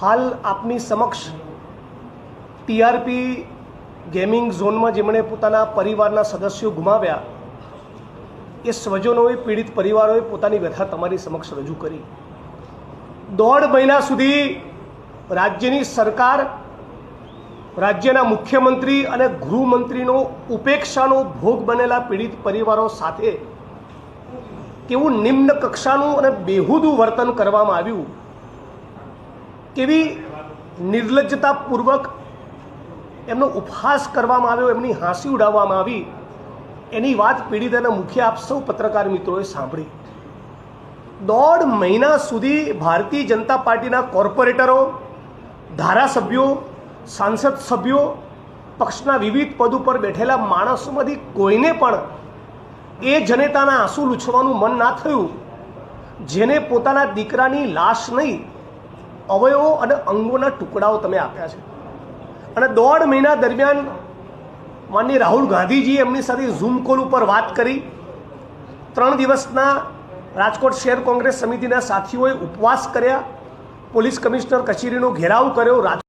હાલ આપની સમક્ષ ટીઆરપી ગેમિંગ ઝોનમાં જેમણે પોતાના પરિવારના સદસ્યો ગુમાવ્યા, એ સ્વજનોએ પીડિત પરિવારોએ પોતાની વ્યથા તમારી સમક્ષ રજૂ કરી. દોઢ મહિના સુધી રાજ્યની સરકાર, રાજ્યના મુખ્યમંત્રી અને ગૃહમંત્રીનો ઉપેક્ષાનો ભોગ બનેલા પીડિત પરિવારો સાથે કેવું નિમ્ન કક્ષાનું અને બેહુદું વર્તન કરવામાં આવ્યું કેવી નિર્લજ્જતાપૂર્વક એમનો ઉપહાસ કરવામાં આવ્યો, એમની હાંસી ઉડાવવામાં આવી, એની વાત પીડિતાના મુખ્ય આપ સૌ પત્રકાર મિત્રોએ સાંભળી. દોઢ મહિના સુધી ભારતીય જનતા પાર્ટીના કોર્પોરેટરો, ધારાસભ્યો, સાંસદ સભ્યો, પક્ષના વિવિધ પદ ઉપર બેઠેલા માણસોમાંથી કોઈને પણ એ જનેતાના આંસુ લૂછવાનું મન ના થયું, જેને પોતાના દીકરાની લાશ નહીં અવયવો અને અંગોના ટુકડાઓ તમે આપ્યા છે. અને દોઢ મહિના દરમિયાન માનની રાહુલ ગાંધીજીએ એમની સાથે ઝૂમ કોલ ઉપર વાત કરી. ત્રણ દિવસના રાજકોટ શહેર કોંગ્રેસ સમિતિના સાથીઓએ ઉપવાસ કર્યા. પોલીસ કમિશનર કચેરીનો ઘેરાવ કર્યો. રાજ